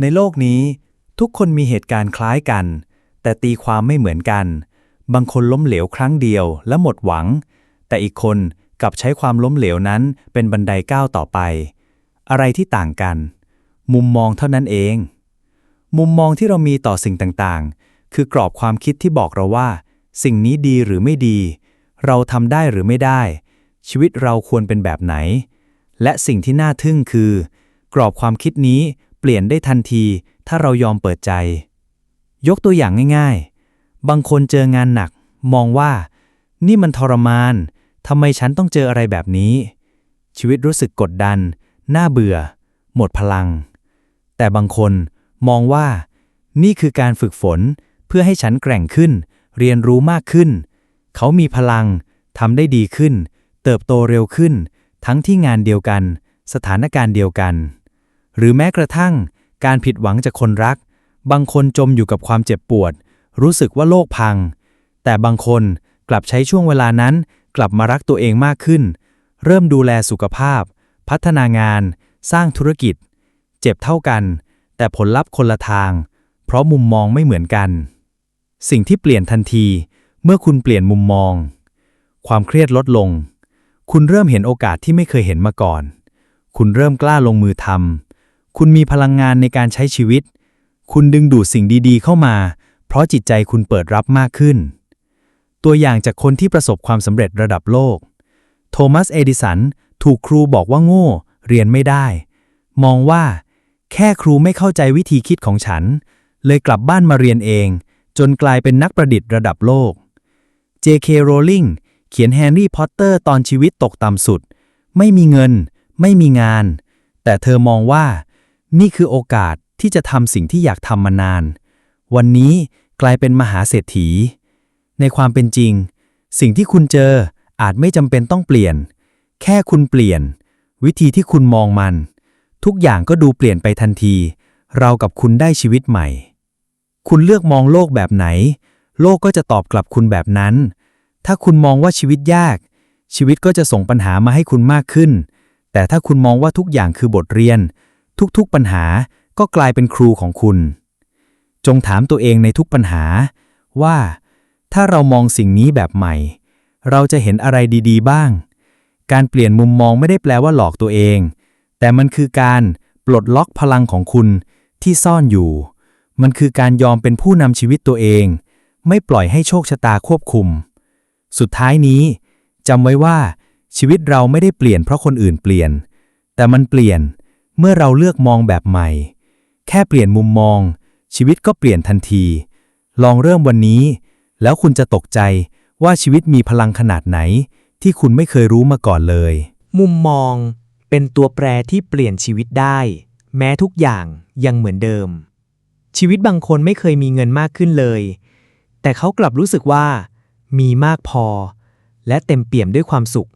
ในโลกนี้ ทุกคนมีเหตุการณ์คล้ายกัน แต่ตีความไม่เหมือนกัน บางคนล้มเหลวครั้งเดียวและหมดหวัง แต่อีกคนกลับใช้ความล้มเหลวนั้นเป็นบันไดก้าวต่อไป อะไรที่ต่างกัน มุมมองเท่านั้นเอง มุมมองที่เรามีต่อสิ่งต่างๆ คือกรอบความคิดที่บอกเราว่า สิ่งนี้ดีหรือไม่ดี เราทำได้หรือไม่ได้ ชีวิตเราควรเป็นแบบไหน และสิ่งที่น่าทึ่งคือ กรอบความคิดนี้ เปลี่ยนได้ทันที ถ้าเรายอมเปิดใจ ยกตัวอย่างง่ายๆ บางคนเจองานหนัก มองว่า นี่มันทรมานทำไมฉันต้องเจออะไรแบบนี้ ชีวิตรู้สึกกดดัน น่าเบื่อ หมดพลัง แต่บางคนมองว่า นี่คือการฝึกฝนเพื่อให้ฉันแกร่งขึ้น เรียนรู้มากขึ้น เขามีพลังทำได้ดีขึ้น เติบโตเร็วขึ้น ทั้งที่งานเดียวกัน สถานการณ์เดียวกัน หรือแม้กระทั่งการผิดหวังจากคนรัก บางคนจมอยู่กับความเจ็บปวด รู้สึกว่าโลกพัง แต่บางคนกลับใช้ช่วงเวลานั้น กลับมารักตัวเองมากขึ้น เริ่มดูแลสุขภาพ พัฒนางาน สร้างธุรกิจ เจ็บเท่ากัน แต่ผลลัพธ์คนละทาง เพราะมุมมองไม่เหมือนกัน สิ่งที่เปลี่ยนทันที เมื่อคุณเปลี่ยนมุมมอง ความเครียดลดลง คุณเริ่มเห็นโอกาสที่ไม่เคยเห็นมาก่อน คุณเริ่มกล้าลงมือทำ คุณมีพลังงานในการใช้ชีวิต คุณดึงดูดสิ่งดีๆ เข้ามา เพราะจิตใจคุณเปิดรับมากขึ้น ตัวอย่างจากคนที่ประสบความสำเร็จระดับโลก โทมัส เอดิสัน ถูกครูบอกว่าโง่ เรียนไม่ได้ มองว่า แค่ครูไม่เข้าใจวิธีคิดของฉัน เลยกลับบ้านมาเรียนเอง จนกลายเป็นนักประดิษฐ์ระดับโลก J.K. Rowling เขียนแฮร์รี่พอตเตอร์ตอนชีวิตตกต่ำสุด ไม่มีเงิน ไม่มีงาน แต่เธอมองว่า นี่คือโอกาสที่จะทำสิ่งที่อยากทำมานาน วันนี้กลายเป็นมหาเศรษฐี ในความเป็นจริง สิ่งที่คุณเจออาจไม่จำเป็นต้องเปลี่ยน แค่คุณเปลี่ยน วิธีที่คุณมองมัน ทุกอย่างก็ดูเปลี่ยนไปทันที เรากับคุณได้ชีวิตใหม่ คุณเลือกมองโลกแบบไหน โลกก็จะตอบกลับคุณแบบนั้น ถ้าคุณมองว่าชีวิตยาก ชีวิตก็จะส่งปัญหามาให้คุณมากขึ้น แต่ถ้าคุณมองว่าทุกอย่างคือบทเรียน ทุกๆปัญหาก็กลายเป็นครูของคุณ จงถามตัวเองในทุกปัญหา ว่า ถ้าเรามองสิ่งนี้แบบใหม่ เราจะเห็นอะไรดีๆ บ้าง การเปลี่ยนมุมมองไม่ได้แปลว่าหลอกตัวเอง แต่มันคือการปลดล็อกพลังของคุณที่ซ่อนอยู่ มันคือการยอมเป็นผู้นำชีวิตตัวเอง ไม่ปล่อยให้โชคชะตาควบคุม สุดท้ายนี้จำไว้ว่าชีวิตเราไม่ได้เปลี่ยนเพราะคนอื่นเปลี่ยน แต่มันเปลี่ยน เมื่อเราเลือกมองแบบใหม่ แค่เปลี่ยนมุมมอง ชีวิตก็เปลี่ยนทันที ลองเริ่มวันนี้ แล้วคุณจะตกใจว่าชีวิตมีพลังขนาดไหน ที่คุณไม่เคยรู้มาก่อนเลย มุมมองเป็นตัวแปรที่เปลี่ยนชีวิตได้ แม้ทุกอย่างยังเหมือนเดิม ชีวิตบางคนไม่เคยมีเงินมากขึ้นเลย แต่เขากลับรู้สึกว่า มีมากพอ และเต็มเปี่ยมด้วยความสุข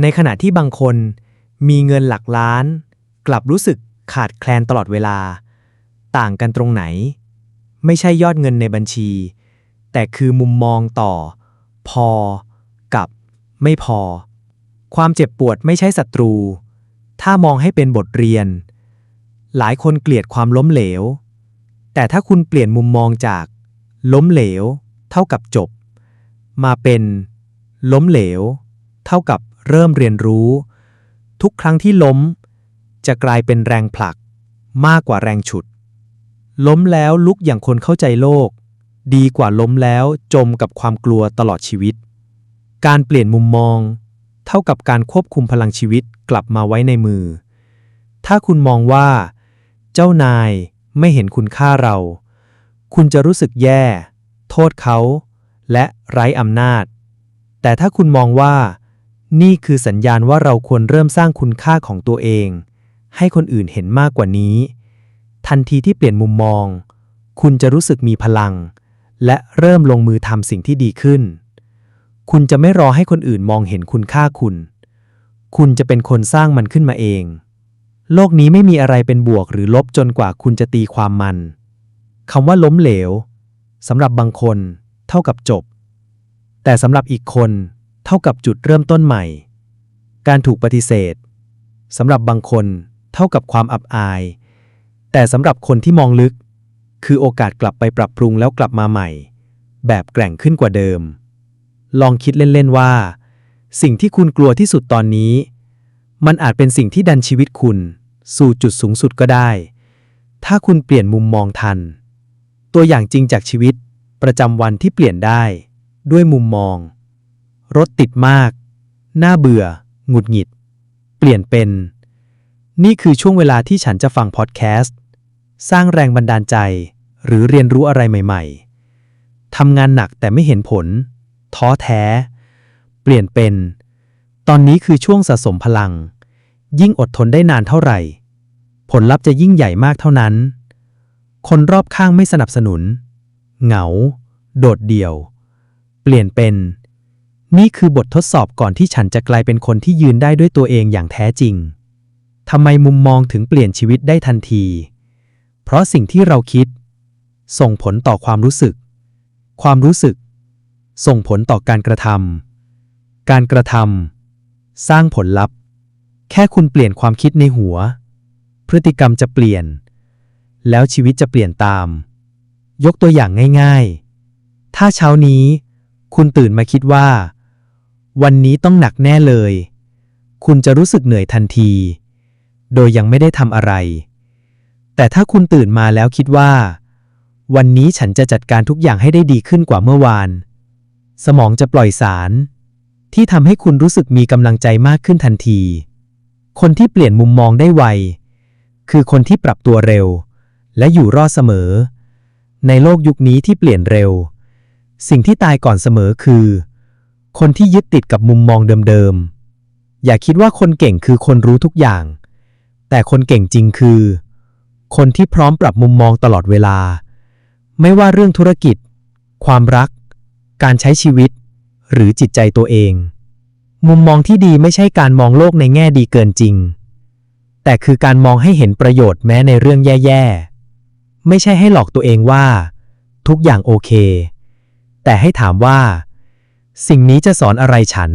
ในขณะที่บางคนมีเงินหลักล้าน กลับรู้สึกขาดแคลนตลอดเวลา ต่างกันตรงไหน ไม่ใช่ยอดเงินในบัญชี แต่คือมุมมองต่อ พอ กับ ไม่พอ ความเจ็บปวดไม่ใช่ศัตรู ถ้ามองให้เป็นบทเรียน หลายคนเกลียดความล้มเหลว แต่ถ้าคุณเปลี่ยนมุมมองจาก ล้มเหลว เท่ากับจบ มาเป็น ล้มเหลว เท่ากับเริ่มเรียนรู้ ทุกครั้งที่ล้ม จะกลายเป็นแรงผลัก มากกว่าแรงฉุด ล้มแล้วลุกอย่างคนเข้าใจโลก ดีกว่าล้มแล้วจมกับความกลัวตลอดชีวิต การเปลี่ยนมุมมอง เท่ากับการควบคุมพลังชีวิตกลับมาไว้ในมือ ถ้าคุณมองว่า เจ้านายไม่เห็นคุณค่าเรา คุณจะรู้สึกแย่ โทษเขา และไร้อำนาจ แต่ถ้าคุณมองว่า นี่คือสัญญาณว่าเราควรเริ่มสร้างคุณค่าของตัวเอง ให้คนอื่นเห็นมากกว่านี้ ทันทีที่เปลี่ยนมุมมอง คุณจะรู้สึกมีพลัง และเริ่มลงมือทำสิ่งที่ดีขึ้น คุณจะไม่รอให้คนอื่นมองเห็นคุณค่าคุณ คุณจะเป็นคนสร้างมันขึ้นมาเอง โลกนี้ไม่มีอะไรเป็นบวกหรือลบจนกว่าคุณจะตีความมันคำว่าล้มเหลวสำหรับบางคน เท่ากับจบ แต่สำหรับอีกคน เท่ากับจุดเริ่มต้นใหม่ การถูกปฏิเสธสำหรับบางคน เท่ากับความอับอาย แต่สำหรับคนที่มองลึก คือโอกาสกลับไปปรับปรุงแล้วกลับมาใหม่ แบบแกร่งขึ้นกว่าเดิม ลองคิดเล่นๆว่า สิ่งที่คุณกลัวที่สุดตอนนี้ มันอาจเป็นสิ่งที่ดันชีวิตคุณ สู่จุดสูงสุดก็ได้ ถ้าคุณเปลี่ยนมุมมองทัน ตัวอย่างจริงจากชีวิตประจำวันที่เปลี่ยนได้ ด้วยมุมมอง รถติดมาก น่าเบื่อ หงุดหงิด เปลี่ยนเป็น นี่คือช่วงเวลาที่ฉันจะฟังพอดแคสต์ สร้างแรงบันดาลใจ หรือเรียนรู้อะไรใหม่ๆ ทำงานหนักแต่ไม่เห็นผล ท้อแท้ เปลี่ยนเป็น ตอนนี้คือช่วงสะสมพลัง ยิ่งอดทนได้นานเท่าไหร่ ผลลัพธ์จะยิ่งใหญ่มากเท่านั้น คนรอบข้างไม่สนับสนุน เหงา โดดเดี่ยว เปลี่ยนเป็น นี่คือบททดสอบก่อนที่ฉันจะกลายเป็นคนที่ยืนได้ด้วยตัวเองอย่างแท้จริง ทำไมมุมมองถึงเปลี่ยนชีวิตได้ทันที เพราะสิ่งที่เราคิด ส่งผลต่อความรู้สึก ความรู้สึก ส่งผลต่อการกระทำ การกระทำสร้างผลลัพธ์ แค่คุณเปลี่ยนความคิดในหัว พฤติกรรมจะเปลี่ยน แล้วชีวิตจะเปลี่ยนตาม ยกตัวอย่างง่ายๆ ถ้าเช้านี้ คุณตื่นมาคิดว่า วันนี้ต้องหนักแน่เลย คุณจะรู้สึกเหนื่อยทันที โดยยังไม่ได้ทำอะไร แต่ถ้าคุณตื่นมาแล้วคิดว่า วันนี้ฉันจะจัดการทุกอย่างให้ได้ดีขึ้นกว่าเมื่อวาน สมองจะปล่อยสาร ที่ทำให้คุณรู้สึกมีกำลังใจมากขึ้นทันที คนที่เปลี่ยนมุมมองได้ไว คือคนที่ปรับตัวเร็ว และอยู่รอดเสมอ ในโลกยุคนี้ที่เปลี่ยนเร็ว สิ่งที่ตายก่อนเสมอคือ คนที่ยึดติดกับมุมมองเดิมๆอย่าคิดว่าคนเก่งคือคนรู้ทุกอย่าง แต่คนเก่งจริงคือ คนที่พร้อมปรับมุมมองตลอดเวลา ไม่ว่าเรื่องธุรกิจ ความรัก การใช้ชีวิต หรือจิตใจตัวเอง มุมมองที่ดีไม่ใช่การมองโลกในแง่ดีเกินจริง แต่คือการมองให้เห็นประโยชน์แม้ในเรื่องแย่ๆ ไม่ใช่ให้หลอกตัวเองว่า ทุกอย่างโอเค แต่ให้ถามว่า สิ่งนี้จะสอนอะไรฉัน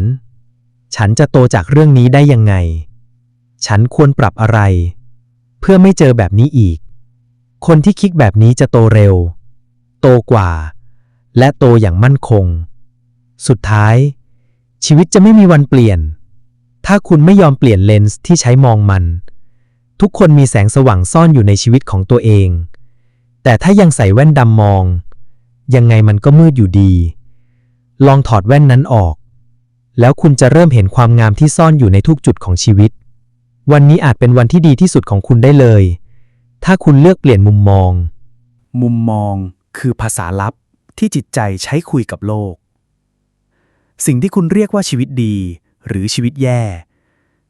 ฉันจะโตจากเรื่องนี้ได้ยังไง ฉันควรปรับอะไร เพื่อไม่เจอแบบนี้อีก คนที่คิดแบบนี้จะโตเร็ว โตกว่า และโตอย่างมั่นคง สุดท้าย ชีวิตจะไม่มีวันเปลี่ยน ถ้าคุณไม่ยอมเปลี่ยนเลนส์ที่ใช้มองมัน ทุกคนมีแสงสว่างซ่อนอยู่ในชีวิตของตัวเอง แต่ถ้ายังใส่แว่นดำมอง ยังไงมันก็มืดอยู่ดี ลองถอดแว่นนั้นออกแล้วคุณจะเริ่มเห็นความงามที่ซ่อนอยู่ในทุกจุดของชีวิต วันนี้อาจเป็นวันที่ดีที่สุดของคุณได้เลย ถ้าคุณเลือกเปลี่ยนมุมมอง มุมมองคือภาษาลับที่จิตใจใช้คุยกับโลก สิ่งที่คุณเรียกว่าชีวิตดี หรือชีวิตแย่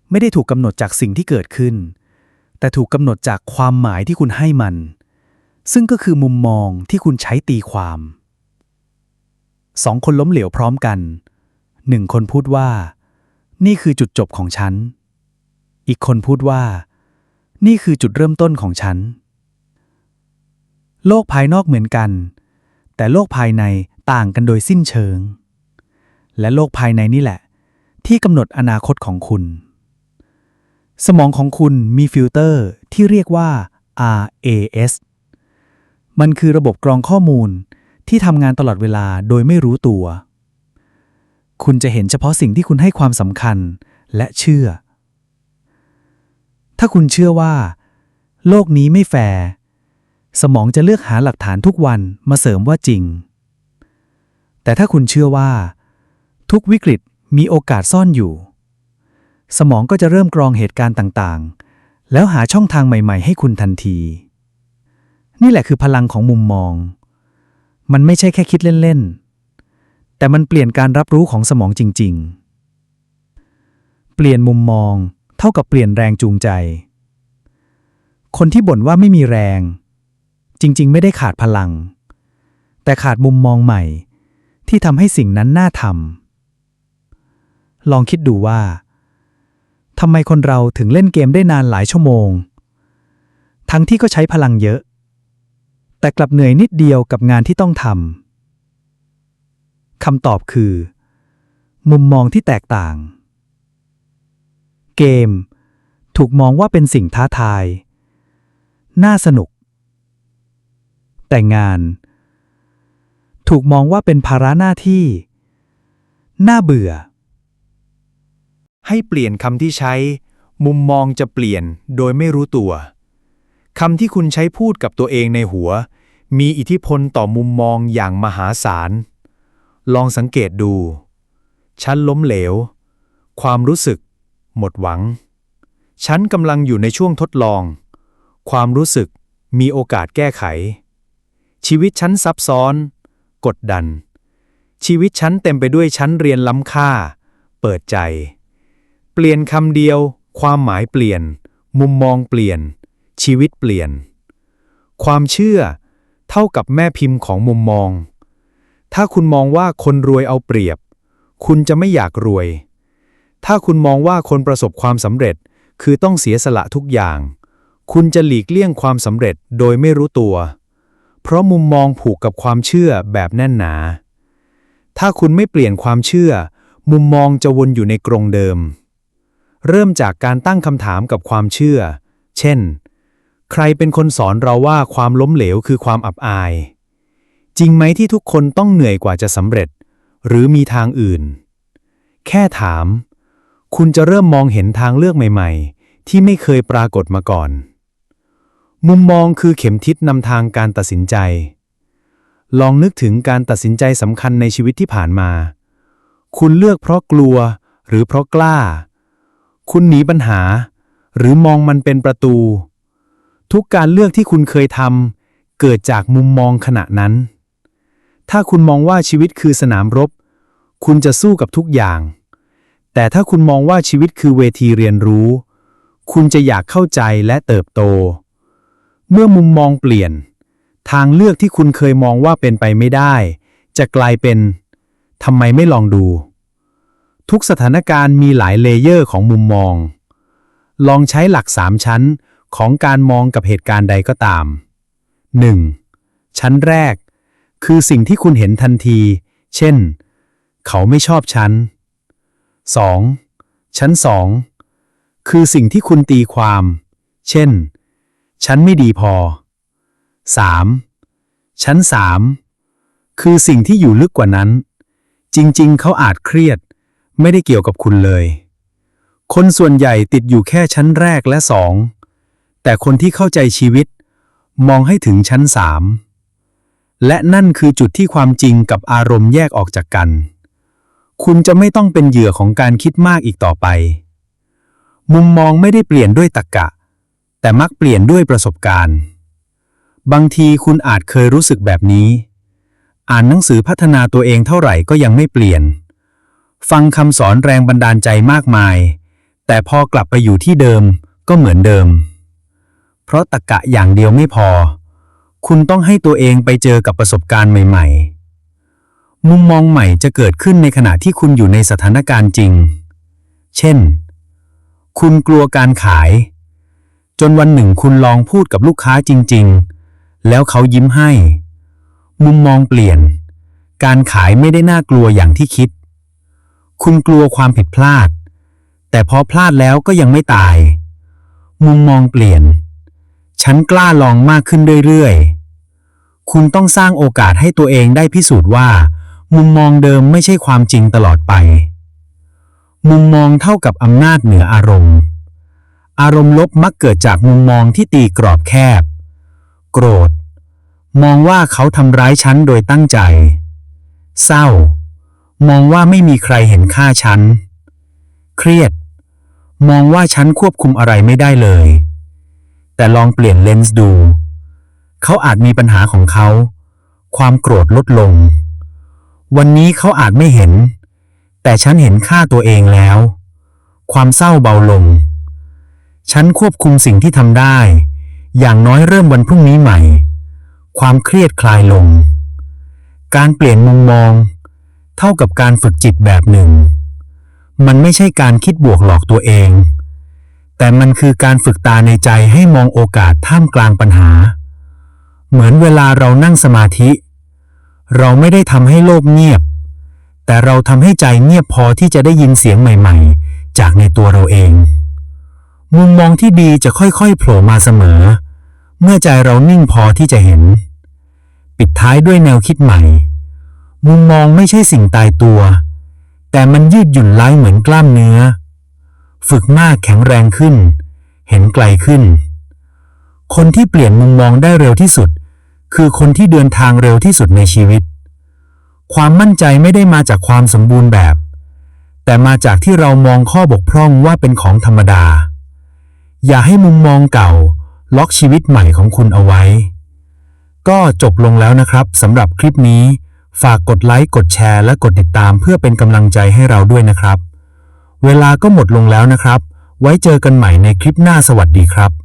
ไม่ได้ถูกกำหนดจากสิ่งที่เกิดขึ้น แต่ถูกกำหนดจากความหมายที่คุณให้มัน ซึ่งก็คือมุมมองที่คุณใช้ตีความสองคนล้มเหลวพร้อมกันหนึ่งคนพูดว่า นี่คือจุดจบของฉัน อีกคนพูดว่า นี่คือจุดเริ่มต้นของฉัน โลกภายนอกเหมือนกัน แต่โลกภายในต่างกันโดยสิ้นเชิง และโลกภายในนี่แหละ ที่กำหนดอนาคตของคุณ สมองของคุณมีฟิลเตอร์ที่เรียกว่า RAS มันคือระบบกรองข้อมูลที่ทำงานตลอดเวลาโดยไม่รู้ตัว คุณจะเห็นเฉพาะสิ่งที่คุณให้ความสำคัญและเชื่อ ถ้าคุณเชื่อว่า โลกนี้ไม่แฟร์สมองจะเลือกหาหลักฐานทุกวันมาเสริมว่าจริง แต่ถ้าคุณเชื่อว่า ทุกวิกฤตมีโอกาสซ่อนอยู่ สมองก็จะเริ่มกรองเหตุการณ์ต่างๆ แล้วหาช่องทางใหม่ๆ ให้คุณทันที นี่แหละคือพลังของมุมมอง มันไม่ใช่แค่คิดเล่นๆ แต่มันเปลี่ยนการรับรู้ของสมองจริง ๆ เปลี่ยนมุมมอง เท่ากับเปลี่ยนแรงจูงใจ คนที่บ่นว่าไม่มีแรง จริงๆ ไม่ได้ขาดพลัง แต่ขาดมุมมองใหม่ ที่ทำให้สิ่งนั้นน่าทำลองคิดดูว่าทำไมคนเราถึงเล่นเกมได้นานหลายชั่วโมง ทั้งที่ก็ใช้พลังเยอะ แต่กลับเหนื่อยนิดเดียวกับงานที่ต้องทำคำตอบคือ มุมมองที่แตกต่าง เกม ถูกมองว่าเป็นสิ่งท้าทาย น่าสนุก แต่งาน ถูกมองว่าเป็นภาระหน้าที่ น่าเบื่อ ให้เปลี่ยนคำที่ใช้ มุมมองจะเปลี่ยนโดยไม่รู้ตัวคำที่คุณใช้พูดกับตัวเองในหัว มีอิทธิพลต่อมุมมองอย่างมหาศาล ลองสังเกตดู ฉันล้มเหลว ความรู้สึก หมดหวัง ฉันกำลังอยู่ในช่วงทดลอง ความรู้สึกมีโอกาสแก้ไข ชีวิตฉันซับซ้อน กดดัน ชีวิตฉันเต็มไปด้วยชั้นเรียนล้ำค่า เปิดใจ เปลี่ยนคำเดียว ความหมายเปลี่ยน มุมมองเปลี่ยน ชีวิตเปลี่ยน ความเชื่อเท่ากับแม่พิมพ์ของมุมมอง ถ้าคุณมองว่าคนรวยเอาเปรียบ คุณจะไม่อยากรวย ถ้าคุณมองว่าคนประสบความสำเร็จ คือต้องเสียสละทุกอย่าง คุณจะหลีกเลี่ยงความสำเร็จโดยไม่รู้ตัว เพราะมุมมองผูกกับความเชื่อแบบแน่นหนา ถ้าคุณไม่เปลี่ยนความเชื่อ มุมมองจะวนอยู่ในกรงเดิม เริ่มจากการตั้งคำถามกับความเชื่อ เช่น ใครเป็นคนสอนเราว่าความล้มเหลวคือความอับอาย จริงไหมที่ทุกคนต้องเหนื่อยกว่าจะสำเร็จ หรือมีทางอื่น แค่ถาม คุณจะเริ่มมองเห็นทางเลือกใหม่ ๆ ที่ไม่เคยปรากฏมาก่อน มุมมองคือเข็มทิศนำทางการตัดสินใจ ลองนึกถึงการตัดสินใจสำคัญในชีวิตที่ผ่านมา คุณเลือกเพราะกลัวหรือเพราะกล้า คุณหนีปัญหา หรือมองมันเป็นประตู ทุกการเลือกที่คุณเคยทำเกิดจากมุมมองขณะนั้น ถ้าคุณมองว่าชีวิตคือสนามรบ คุณจะสู้กับทุกอย่าง แต่ถ้าคุณมองว่าชีวิตคือเวทีเรียนรู้ คุณจะอยากเข้าใจและเติบโต เมื่อมุมมองเปลี่ยน ทางเลือกที่คุณเคยมองว่าเป็นไปไม่ได้ จะกลายเป็นทำไมไม่ลองดู ทุกสถานการณ์มีหลายเลเยอร์ของมุมมอง ลองใช้หลักสามชั้นของการมองกับเหตุการณ์ใดก็ตาม 1. ชั้นแรก คือสิ่งที่คุณเห็นทันที เช่น เขาไม่ชอบฉัน 2. ชั้น 2 คือสิ่งที่คุณตีความ เช่น ฉันไม่ดีพอ 3. ชั้น 3 คือสิ่งที่อยู่ลึกกว่านั้น จริงๆ เขาอาจเครียด ไม่ได้เกี่ยวกับคุณเลย คนส่วนใหญ่ติดอยู่แค่ชั้นแรกและสอง แต่คนที่เข้าใจชีวิต มองให้ถึงชั้นสามและนั่นคือจุดที่ความจริงกับอารมณ์แยกออกจากกัน คุณจะไม่ต้องเป็นเหยื่อของการคิดมากอีกต่อไป มุมมองไม่ได้เปลี่ยนด้วยตรรกะ แต่มักเปลี่ยนด้วยประสบการณ์ บางทีคุณอาจเคยรู้สึกแบบนี้ อ่านหนังสือพัฒนาตัวเองเท่าไหร่ก็ยังไม่เปลี่ยน ฟังคำสอนแรงบันดาลใจมากมาย แต่พอกลับไปอยู่ที่เดิมก็เหมือนเดิม เพราะตะกะอย่างเดียวไม่พอ คุณต้องให้ตัวเองไปเจอกับประสบการณ์ใหม่ ๆ มุมมองใหม่จะเกิดขึ้นในขณะที่คุณอยู่ในสถานการณ์จริง เช่น คุณกลัวการขาย จนวันหนึ่งคุณลองพูดกับลูกค้าจริง ๆ แล้วเขายิ้มให้ มุมมองเปลี่ยน การขายไม่ได้น่ากลัวอย่างที่คิด คุณกลัวความผิดพลาด แต่พอพลาดแล้วก็ยังไม่ตาย มุมมองเปลี่ยน ฉันกล้าลองมากขึ้นเรื่อยๆคุณต้องสร้างโอกาสให้ตัวเองได้พิสูจน์ว่า มุมมองเดิมไม่ใช่ความจริงตลอดไป มุมมองเท่ากับอำนาจเหนืออารมณ์ อารมณ์ลบมักเกิดจากมุมมองที่ตีกรอบแคบ โกรธ มองว่าเขาทำร้ายฉันโดยตั้งใจ เศร้า มองว่าไม่มีใครเห็นค่าฉัน เครียด มองว่าฉันควบคุมอะไรไม่ได้เลย แต่ลองเปลี่ยนเลนส์ดู เขาอาจมีปัญหาของเขา ความโกรธลดลง วันนี้เขาอาจไม่เห็น แต่ฉันเห็นค่าตัวเองแล้ว ความเศร้าเบาลง ฉันควบคุมสิ่งที่ทำได้ อย่างน้อยเริ่มวันพรุ่งนี้ใหม่ ความเครียดคลายลง การเปลี่ยนมุมมอง เท่ากับการฝึกจิตแบบหนึ่ง มันไม่ใช่การคิดบวกหลอกตัวเอง แต่มันคือการฝึกตาในใจให้มองโอกาสท่ามกลางปัญหา เหมือนเวลาเรานั่งสมาธิ เราไม่ได้ทำให้โลกเงียบ แต่เราทำให้ใจเงียบพอที่จะได้ยินเสียงใหม่ๆ จากในตัวเราเอง มุมมองที่ดีจะค่อยๆ โผล่มาเสมอ เมื่อใจเรานิ่งพอที่จะเห็น ปิดท้ายด้วยแนวคิดใหม่ มุมมองไม่ใช่สิ่งตายตัว แต่มันยืดหยุ่นไล้เหมือนกล้ามเนื้อ ฝึกมากแข็งแรงขึ้น เห็นไกลขึ้น คนที่เปลี่ยนมุมมองได้เร็วที่สุด คือคนที่เดินทางเร็วที่สุดในชีวิต ความมั่นใจไม่ได้มาจากความสมบูรณ์แบบ แต่มาจากที่เรามองข้อบกพร่องว่าเป็นของธรรมดา อย่าให้มุมมองเก่า ล็อกชีวิตใหม่ของคุณเอาไว้ ก็จบลงแล้วนะครับสำหรับคลิปนี้ ฝากกดไลค์กดแชร์และกดติดตามเพื่อเป็นกำลังใจให้เราด้วยนะครับ เวลาก็หมดลงแล้วนะครับ ไว้เจอกันใหม่ในคลิปหน้าสวัสดีครับ